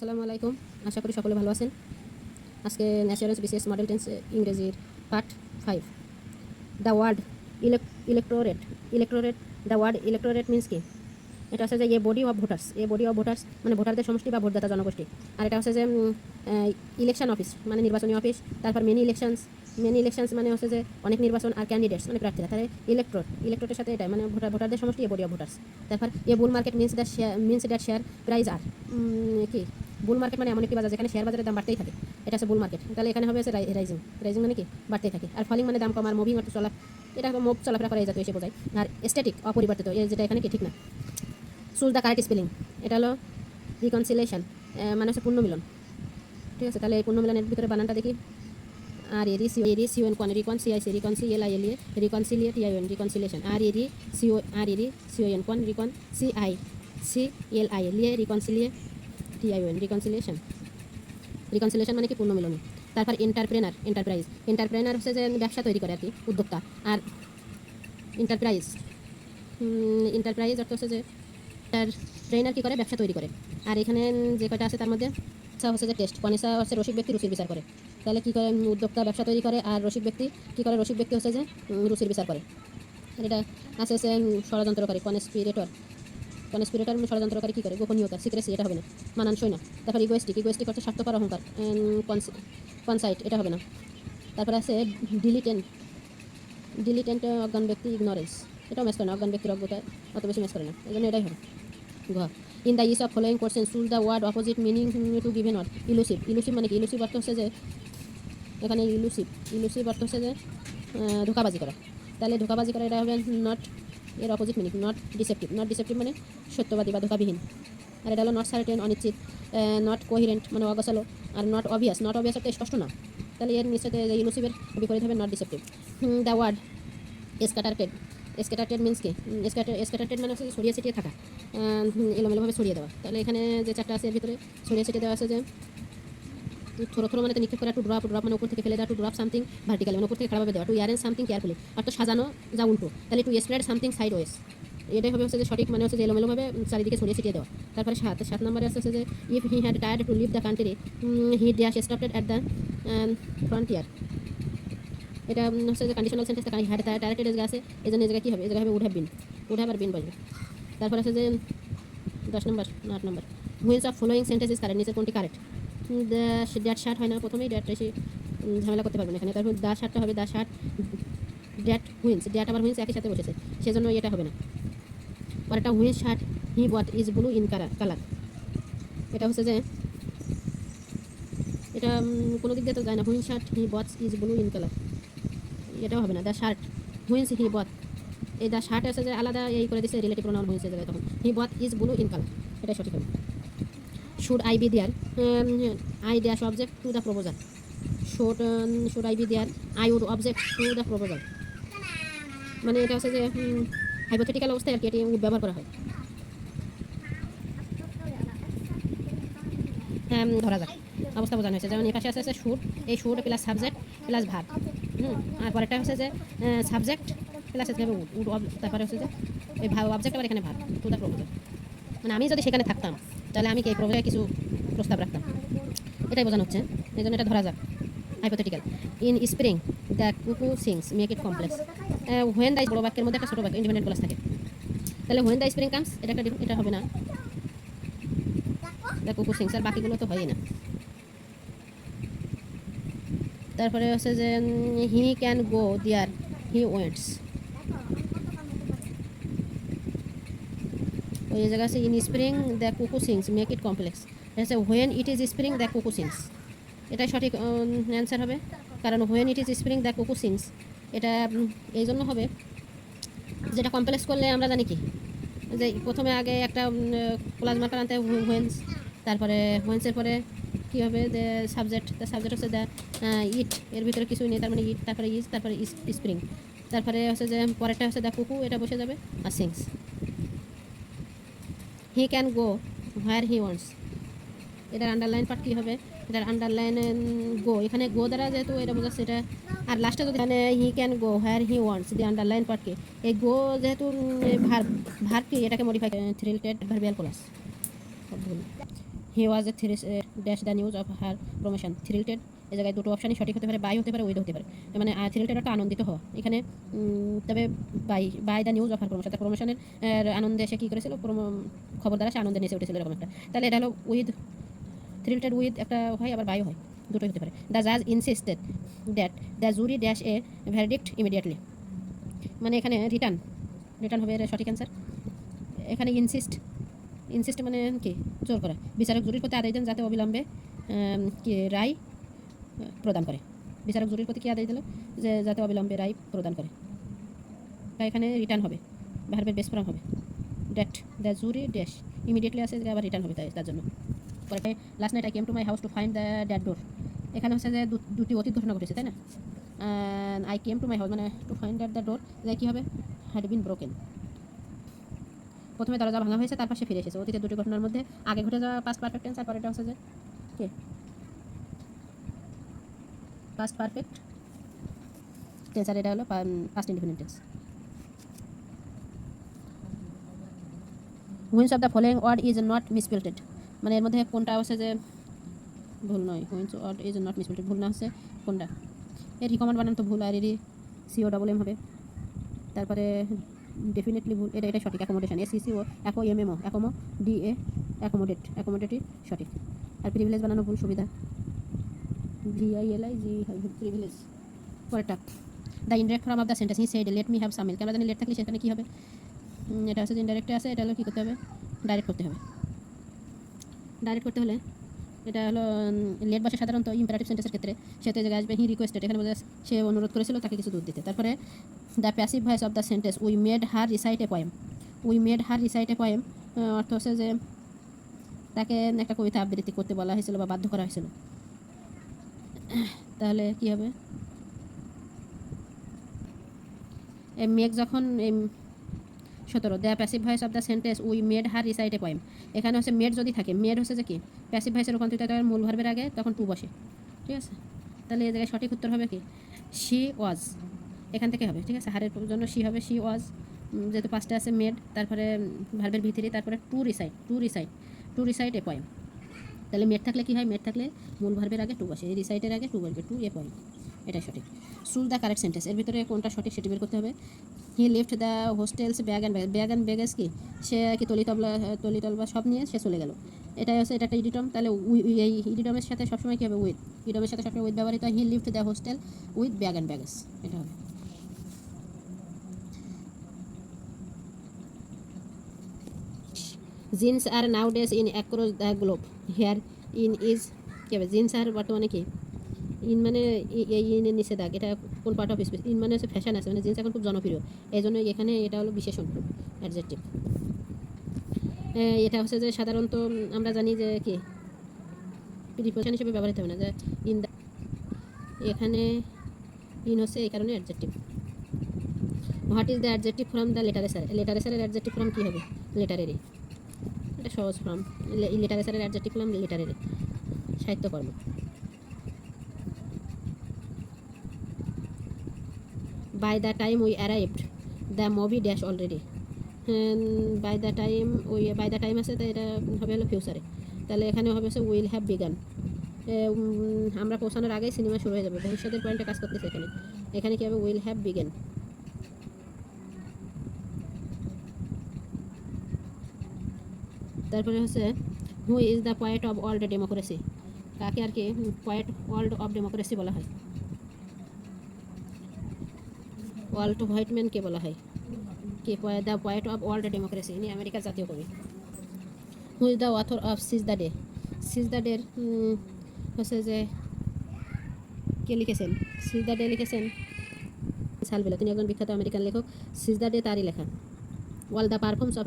আসসালামু আলাইকুম। আশা করি সকলে ভালো আছেন। আজকে ন্যাচারালস বিসিএস মডেল টেন্স ইংরেজির part five the word electorate electorate the word electorate means কি? এটা হচ্ছে যে a body of voters a body of voters মানে ভোটারদের সমষ্টি বা ভোটদাতা জনগোষ্ঠী। আর এটা হচ্ছে যে ইলেকশন অফিস মানে নির্বাচনী অফিস তারপর মেনি ইলেকশনস মেনি ইলেকশনস মানে হচ্ছে যে অনেক নির্বাচন আর ক্যান্ডিডেটস মানে প্রার্থীরা। তাহলে ইলেকট্রোট ইলেকট্রোটের সাথে এটা মানে ভোটার ভোটারদের সমষ্টি, এ বডি অফ ভোটার্স তারপর a bull market means that share means that share price আর কি? বুল মার্কেট মানে এমন একটি বাজার যেখানে শেয়ার বাজারের দাম বাড়তেই থাকে। এটা হচ্ছে বুল মার্কেট তাহলে এখানে হবে হচ্ছে রাইজিং রাইজিং মানে কি? বাড়তেই থাকে। আর ফলিং মানে দাম কম আর মুভিং অর্থ চলা এটা মুভ চলাফেরা করা যাতে এসে বোঝায়। আর স্ট্যাটিক অপরিবর্তিত যেটা এখানে কি? ঠিক না। চুজ দ্য কারেক্ট স্পেলিং এটা হলো রিকনসিলেশন মানে হচ্ছে পূর্ণমিলন ঠিক আছে? তাহলে এই পূর্ণমিলনের ভিতরে বানানটা দেখি। R R E C R E C O N con recon C I C recon C L I L A reconciliate I O N reconciliation R R E C O R R E C O N con recon C I C L I L A reconcilia T I O N reconciliation মানে কি? পূর্ণমিলনী। তারপর entrepreneur enterprise entrepreneur হচ্ছে যে ব্যবসা তৈরি করে আর কি, উদ্যোক্তা। আর এন্টারপ্রাইজ এন্টারপ্রাইজ অর্থ হচ্ছে যে তার ট্রেনার কী করে? ব্যবসা তৈরি করে। আর এখানে যে কয়টা আছে তার মধ্যে? সা হচ্ছে যে টেস্ট কনিসা হচ্ছে রসিক ব্যক্তি রুচির বিচার করে। তাহলে কী করে? উদ্যোক্তা ব্যবসা তৈরি করে আর রসিক ব্যক্তি, কী করে? রসিক ব্যক্তি হচ্ছে যে রুচির বিচার করে। এটা আছে হচ্ছে ষড়যন্ত্রকারী কনস্পিরেটর কনস্পিরেটর ষড়যন্ত্রকারী কী করে? গোপনীয়তা সিক্রেসি এটা হবে না। মানানসই না। তারপর ইগোয়েস্টিক ইগোয়েস্টিক হচ্ছে স্বার্থপর অহংকার। কনসাইট এটা হবে না। তারপরে আছে ডিলিটেন্ট ডিলিটেন্ট অজ্ঞান ব্যক্তি ইগনোরেন্স এটাও ম্যাচ করে না, অজ্ঞান ব্যক্তির অজ্ঞতা অত বেশি ম্যাচ করে না। এই জন্য এটাই হবে। ঘ in the each of following কোর্সেন choose the word opposite meaning to given word elusive elusive মানে কি? ইলুসিভ অর্থ হচ্ছে যে, এখানে ইলুসিভ ইলুসিভ অর্থ হচ্ছে যে ধোকাবাজি করা। তাহলে ধোকাবাজি করা এটা হবে নট এর opposite meaning not deceptive not deceptive মানে সত্যবাদী বা ধোকাবিহীন। আর এটা হলো নট সার্টেন অনিশ্চিত নট কোহিরেন্ট মানে অগোছালো, আর নট অবভিয়াস নট অবভিয়াস একটা স্পষ্ট না। তাহলে এর নিশ্চয়ই ইলুসিভের বিপরীত হবে not deceptive the word scattered scattered means কি? স্ক্যাটারটেড মানে হচ্ছে ছড়িয়ে ছিটিয়ে থাকা এলোমেলোভাবে ছড়িয়ে দেওয়া। তাহলে এখানে যে চারটা আছে এর ভিতরে ছড়িয়ে ছিটিয়ে দেওয়া আছে যে থ্রো থ্রো মানে নিক্ষেপ করা টু ড্রপ ড্রপ মানে উপর থেকে ফেলে দেওয়া টু ড্রপ সামথিং ভার্টিক্যাল মানে উপর থেকে খারাপভাবে দেওয়া টু ইয়ারেন সামথিং কেয়ারফুলি অর্থাৎ সাজানো যা উল্টো, তাহলে to spread something sideways এটাই হবে হচ্ছে যে সঠিক মানে হচ্ছে যে এলোমেলোভাবে চারিদিকে ছড়িয়ে ছিটিয়ে দেওয়া, তারপরে সাত সাত নম্বরে হচ্ছে যে if he had tired to leave the country he dash stopped at the frontier এটা হচ্ছে যে conditional sentence had tired as আছে, এই জন্য এই জায়গায় কী হবে, এই জায়গায় হবে would have been would have R been বসবে, তারপর আছে যে, দশ নম্বর, আট নম্বর which of following sentence is correct নিচের কোনটি কারেক্ট ড্যাট শার্ট হয় না, প্রথমেই ড্যাট এসে ঝামেলা করতে পারবেন এখানে। তারপর দা শার্টটা হবে, the shirt that which that আবার হুইন্স একই সাথে বসেছে, সেজন্য এটা হবে না। আর একটা which shirt he bought is blue in colour colour এটা হচ্ছে যে, এটা কোনো দিক দিয়ে তো যায় না which shirt he bought is blue in colour এটাও হবে না দ্য শার্ট হুইন্স হি বট এই দ্য শার্ট আছে যে আলাদা এই করে দিচ্ছে রিলেটিভ প্রোনাউন হয়েছে জায়গায় তখন। He bought is blue in colour এটা সঠিক হবে। Should I be there I dash object to the proposal should should I be there I would object to the proposal মানে এটা হচ্ছে যে হাইপোথেটিক্যাল অবস্থায় আর কি এটি would ব্যবহার করা হয়। হ্যাঁ ধরা যাক। অবস্থা বোঝানো হয়েছে। যেমন এই পাশে আছে শুড এই should plus subject plus verb হুম, আর পরেরটা হচ্ছে যে সাবজেক্ট প্লাস হচ্ছে উড উড তারপরে হচ্ছে যে, এই ভাব অবজেক্ট আবার এখানে ভার টু দ্য প্রপোজাল মানে আমি যদি সেখানে থাকতাম তাহলে আমি কি এই কিছু প্রস্তাব রাখতাম? এটাই বোঝানো হচ্ছে। এই জন্য এটা ধরা যাক। Hypothetical in spring the cuckoo sings make it complex when দাই বড় বাক্যের মধ্যে একটা ছোটো বাক্য ইন্ডিপেন্ডেন্ট ক্লাস থাকে। তাহলে হোয়েন দ্য স্প্রিং কামস এটা একটা এটা হবে না। দ্য কুকু সিংস আর বাকিগুলো তো হয়ই না। তারপরে হচ্ছে যে হি ক্যান গো দিয়ার হি ওয়েন্টস ওই জায়গা আছে in spring the cuckoo sings make it complex হচ্ছে when it is spring the cuckoo sings এটাই সঠিক অ্যান্সার হবে? কারণ when it is spring the cuckoo sings এটা এই জন্য হবে। যেটা কমপ্লেক্স করলে আমরা জানি কি? যে প্রথমে আগে একটা মার্কার আনতে হোয়েন্স তারপরে হোয়েন্সের পরে কী হবে? যে সাবজেক্ট দ্য সাবজেক্ট হচ্ছে দ্য ইট এর ভিতরে কিছুই নেই, তার মানে ইট তারপরে ইজ তারপরে স্প্রিং তারপরে হচ্ছে যে, পরেরটা হচ্ছে দ্য কুকু এটা বসে যাবে, আর sings he can go where he wants এটার আন্ডারলাইন পার্ট কী হবে? এটার আন্ডারলাইন গো এখানে গো দ্বারা যেহেতু এটা বোঝাচ্ছে এটা আর লাস্টে যদি এখানে he can go where he wants the underline পার্টকে এই গো যেহেতু ভার কি? এটাকে modify thrilled adverbial plus he was a three dash the news of her promotion thrilled এই জায়গায় দুটো অপশানই সঠিক হতে পারে বাই হতে পারে উইড হতে পারে। মানে থ্রিলটেড একটা আনন্দিত হওয়া। এখানে তবে by by the news of her promotion তার প্রমোশনের আনন্দে সে কী করেছিল? খবর দ্বারা সে আনন্দে নেচে উঠেছিল এরকম একটা। তাহলে এটা হলো উইথ থ্রিলটেড উইথ একটা হয়, আবার বায়ু হয়। দুটোই হতে পারে। দ্য জাজ insisted that the jury dash a verdict immediately মানে এখানে রিটার্ন রিটার্ন হবে সঠিক অ্যান্সার এখানে ইনসিস্ট ইনসিস্ট মানে কি? জোর করা। বিচারক জুরির প্রতি আদায় দেন যাতে অবিলম্বে কি, রায় প্রদান করে। বিচারক জুরির প্রতি কি আদায় দিল যে, যাতে অবিলম্বে রায় প্রদান করে। তাই এখানে রিটার্ন হবে। ভার্বের বেস ফর্ম হবে। That the jury dash immediately আসে আবার রিটার্ন হবে তার জন্য। পরে last night I came to my house to find the dad door এখানে হচ্ছে যে দুটি অতীত ঘটনা ঘটেছে, তাই না? I came to my house মানে to find that the door যে কী হবে? হ্যাড বিন ব্রোকেন প্রথমে দরজা ভাঙা হয়েছে, তারপর সে ফিরে এসেছে। অতীতের দুটি ঘটনার মধ্যে আগে ঘটে যাওয়া পাস্ট পারফেক্ট টেন্স আর পরেরটা হচ্ছে যে, কে? পাস্ট পারফেক্ট টেন্স এটা হলো past independent tense which of the following word is not misspelled মানে এর মধ্যে কোনটা হচ্ছে যে, ভুল নয়। Which word is not misspelled ভুল না হচ্ছে কোনটা? এর রিকমেন্ড বানান তো ভুল আর এরই সিও ডাবল এম হবে। তারপরে ডেফিনেটলি ভুল, এটা এটা সঠিক accommodation S C C O acco M M O accommo D A accommodate অ্যাকোমোডেটই সঠিক। আর প্রিভিলেজ বানানো ভুল, সুবিধা। জি প্রিভিলেজ পরেরটা। The indirect form of the sentence he said let me have some milk কেন জানি লেট থাকলে সেখানে কী হবে? এটা হচ্ছে যে ইনডাইরেক্টে আছে, এটা হলো কী করতে হবে? ডাইরেক্ট করতে হবে। ডাইরেক্ট করতে হলে এটা হলো লেট বসে সাধারণত ইম্পারেটিভ সেন্টেন্সের ক্ষেত্রে সেতে জায়গায় আসবে হি রিকোয়েস্টেড এখানে বোঝা সে অনুরোধ করেছিল, তাকে কিছু দুধ দিতে। তারপরে the passive voice of the sentence we made her recite a poem we made her recite a poem অর্থ হচ্ছে যে তাকে একটা কবিতা আবৃত্তি করতে বলা হয়েছিল বা বাধ্য করা হয়েছিল। তাহলে কি হবে? এ মেঘ যখন সতেরো the passive voice of the sentence we made her recite a poem এখানে হচ্ছে মেড যদি থাকে মেড হচ্ছে যে কি? প্যাসিভ ভয়েসে রূপান্তরিত হয় মূল ভার্বের আগে, তখন টু বসে। ঠিক আছে? তাহলে এই জায়গায় সঠিক উত্তর হবে কি? শি ওয়াজ এখান থেকে হবে, ঠিক আছে? হারের জন্য শি হবে শি ওয়াজ যেহেতু পাঁচটা আছে মেড তারপরে ভার্বের ভিতরে তারপরে to recite to recite to recite a poem তাহলে মেড থাকলে কি হয়? মেড থাকলে মূল ভার্বের আগে টু বসে রিসাইটের আগে টু বসবে টু এ পয়েম এটাই সঠিক। চুজ দ্য কারেক্ট সেন্টেন্স এর ভিতরে কোনটা সঠিক সেটি বের করতে হবে। He lift the hostels bag and bag and baggage কি? সে কি তলি তবলা, তলি তলবা সব নিয়ে সে চলে গেল। এটাই হচ্ছে, এটা একটা ইডিটম তাহলে উই- উই- এই ইডিটমের সাথে সবসময় কী হবে? উইথ ইডিটমের সাথে সবসময় উইথ ব্যবহৃত he lift the hostel with bag and baggage এটা হবে। Jeans are nowadays in across the globe here in is কী হবে? জিন্স আর বর্তমানে কি? ইন মানে এই ইনের নিচে দাগ এটা কোন পার্ট অফ স্পেস ইন মানে হচ্ছে ফ্যাশন আছে মানে জিন্স এখন খুব জনপ্রিয়। এই জন্য এখানে এটা হলো বিশেষণ অ্যাডজেক্টিভ এটা হচ্ছে যে সাধারণত আমরা জানি যে কি? প্রিপোজিশন হিসেবে ব্যবহৃত হবে না, যে ইন দ্য এখানে ইন হচ্ছে এই কারণে adjective what is the adjective from the literature লেটারেসারের adjective from কী হবে? লেটারেরই এটা সহজ ফর্ম। লিটারেচারের অ্যাডজেক্টিভ ফর্ম লিটারেরি সাহিত্যকর্ম। By the time we arrived the movie dash already by the time ওই বাই দ্য টাইম আছে তো এটা হবে হলো ফিউচারে তাহলে এখানে হবে হচ্ছে উইল হ্যাভ বিগান আমরা পৌঁছানোর আগেই সিনেমা শুরু হয়ে যাবে। ভবিষ্যতের পয়েন্টে কাজ করতেছে এখানে। এখানে কী হবে? উইল হ্যাভ বিগেন তারপরে হচ্ছে who is the poet of world democracy কাকে আর কি পয়েট ওয়ার্ল্ড অফ ডেমোক্রেসি বলা হয়? ওয়ার্ল্ড হোয়াইটম্যানকে বলা হয়? কে the poet of world democracy ইনি আমেরিকার জাতীয় কবি। Who is the author of seize the day seize the ডের হচ্ছে যে, কে লিখেছেন? সিজ দ্য ডে লিখেছেন সালবেলা তিনি একজন বিখ্যাত আমেরিকান লেখক। সিজ দ্য ডে তারই লেখা। All the perfumes of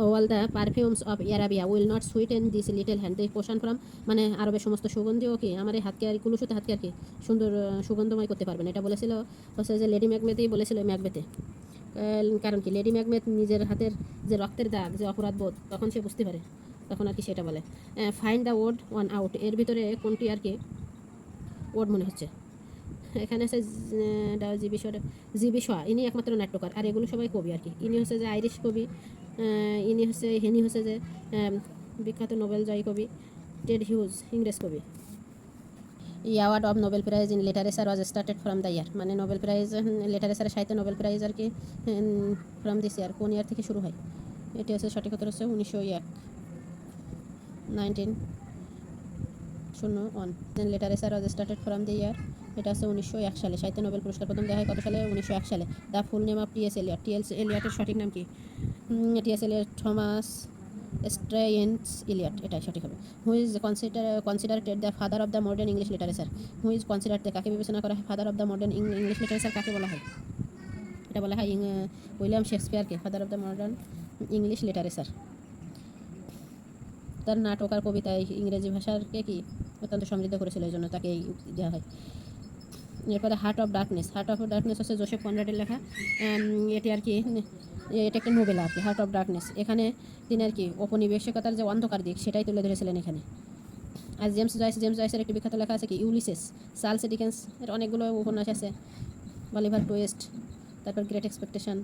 all the perfumes of Arabia will not sweeten this little hand এই পোষণ ফ্রম মানে আরবের সমস্ত সুগন্ধিও কি, আমার এই হাতকে আর কুলুসুতে হাতকে আর কি সুন্দর সুগন্ধময় করতে পারবেন এটা বলেছিল হচ্ছে যে লেডি ম্যাকবেতেই বলেছিল ম্যাকবেতে কারণ কি? লেডি ম্যাকবেথ নিজের হাতের যে রক্তের দাগ, যে অপরাধ বোধ, তখন সে বুঝতে পারে, তখন আর কি সেটা বলে। Find the word one out এর ভিতরে কোনটি আর কি ওয়ার্ড মনে হচ্ছে? এখানে আছে জি বিষয় জি বিষয় ইনি একমাত্র নাট্যকার, আর এগুলো সবাই কবি আর কি। ইনি হচ্ছে যে আইরিশ কবি ইনি হচ্ছে হেনি হচ্ছে যে বিখ্যাত নোবেল জয়ী কবি, টেড হিউজ, ইংরেজ কবি। The award of Nobel prize in literature was started from the year মানে নোবেল প্রাইজ লিটারেচারের সাহিত্য নোবেল প্রাইজ আর কি ফ্রম দিস ইয়ার কোন ইয়ার থেকে শুরু হয়? এটি হচ্ছে সঠিক উত্তর হচ্ছে উনিশশো এক নাইনটিন শূন্য one literature was started from the year এটা হচ্ছে উনিশশো এক সালে, সাহিত্য নোবেল পুরস্কার প্রথম দেওয়া হয় কত সালে? উনিশশো এক সালে। The full name of TS Eliot TS এলিয়টের সঠিক নাম কি? TS Eliot Thomas Stearns Eliot এটাই সঠিক হবে। Who is consider considerated the father of the modern English literature who is consider কাকে বিবেচনা করা হয়? Father of the modern English literature কাকে বলা হয়? এটা বলা হয় William শেক্সপিয়ারকে father of the modern English literature তার নাটক আর কবিতায় ইংরেজি ভাষাকে কি অত্যন্ত সমৃদ্ধ করেছিল, এই জন্য তাকে এই দেওয়া হয়। এরপরে heart of darkness heart of darkness হচ্ছে জোসেফ কনরাডের লেখা। এটি আর কি এটা একটা নোবেল আর কি হার্ট অফ ডার্কনেস এখানে তিনি আর কি ঔপনিবেশিকতার যে অন্ধকার দিক, সেটাই তুলে ধরেছিলেন এখানে। আর জেমস জয়েস জেমস জয়েসের একটি বিখ্যাত লেখা আছে কি ইউলিসেস চার্লস ডিকেন্স এর অনেকগুলো উপন্যাস আছে। অলিভার টুয়েস্ট তারপর গ্রেট এক্সপেকটেশন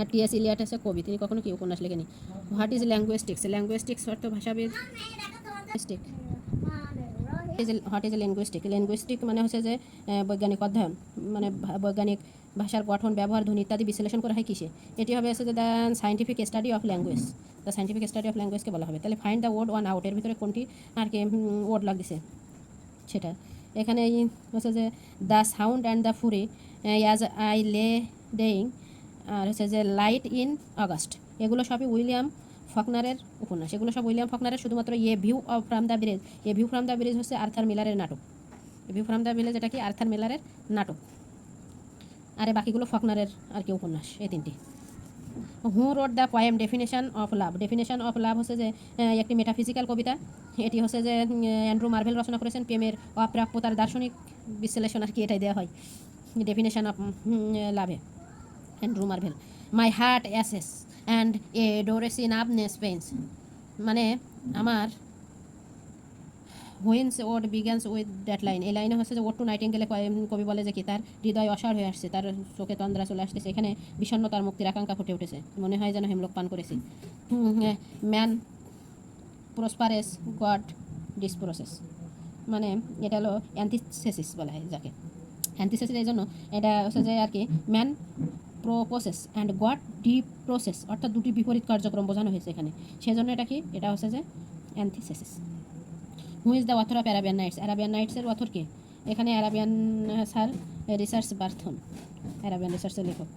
আর টিএস ইলিয়াট আছে কবি, তিনি কখনো কি উপন্যাস লেখেনি হোয়াট ইজ ল্যাঙ্গুয়েস্টিক্স ল্যাঙ্গুয়েস্টিক্স অর্থ ভাষাবিদ। হোয়াট ইজ লিঙ্গুইস্টিক লিঙ্গুইস্টিক মানে হচ্ছে যে বৈজ্ঞানিক অধ্যয়ন। মানে বৈজ্ঞানিক ভাষার গঠন, ব্যবহার, ধ্বনি ইত্যাদি বিশ্লেষণ করা হয় কিসে? এটি হবে হচ্ছে যে the scientific study of language the scientific study of ল্যাঙ্গুয়েজকে বলা হবে। তাহলে find the word one out এর ভিতরে কোনটি আর কি ওয়ার্ড লাগছে সেটা। এখানে হচ্ছে যে the sound and the fury as I lay dying আর হচ্ছে যে লাইট ইন আগস্ট এগুলো সবই উইলিয়াম ফকনারের উপন্যাস। এগুলো সব উইলিয়াম ফকনারের শুধুমাত্র a view of from the bridge a view from the bridge হচ্ছে আর্থার মিলারের নাটক। A view from the village এটা কি? আর্থার মিলারের নাটক। আরে বাকিগুলো ফকনারের আর কি উপন্যাস, এই তিনটি। Who wrote the poem, definition of love. Definition of love হচ্ছে যে একটি মেটাফিজিক্যাল কবিতা। এটি হচ্ছে যে অ্যান্ড্রু মার্ভেল রচনা করেছেন প্রেমের অপ্রাপ্যতার দার্শনিক বিশ্লেষণ আর কি এটাই দেওয়া হয়। ডেফিনেশন অফ লাভে। Andrew Marvell. My heart assess and a ডোরেসিন আপনেস পেন্স মানে আমার হুইন্স ওড বিজ্ঞানস উইথ দ্যাট লাইন এই লাইনে হচ্ছে যে ওট টু নাইটিং নাইটিঙ্গেলে কবি বলে যে কি, তার হৃদয় অসাড় হয়ে আসছে, তার চোখে তন্দ্রা চলে আসতেছে, এখানে বিষণ্ণতার মুক্তির আকাঙ্ক্ষা ফুটে উঠেছে। মনে হয় যেন হেমলোক পান করেছি। Man proposes, God disposes. মানে এটা হলো অ্যান্টিসেসিস বলা হয় যাকে। অ্যান্টিসেসিস এই জন্য এটা হচ্ছে যে আর কি, man proposes and God disposes, অর্থাৎ দুটি বিপরীত কার্যক্রম বোঝানো হয়েছে এখানে। সেজন্য এটা কি? এটা হচ্ছে যে antithesis. Who is the author of Arabian Nights Arabian নাইটসের author কে? এখানে Arabian sir Richard Burton Arabian রিসার্চের লেখক।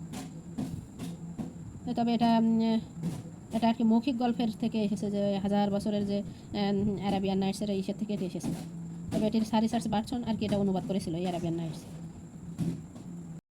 তবে এটা এটা আর কি মৌখিক গল্পের থেকে এসেছে যে, হাজার বছরের যে অ্যারাবিয়ান নাইটসের ইসের থেকে এটি এসেছে। তবে এটির সার রিসার্চ বার্থন আর কি এটা অনুবাদ করেছিল এই অ্যারাবিয়ান নাইটস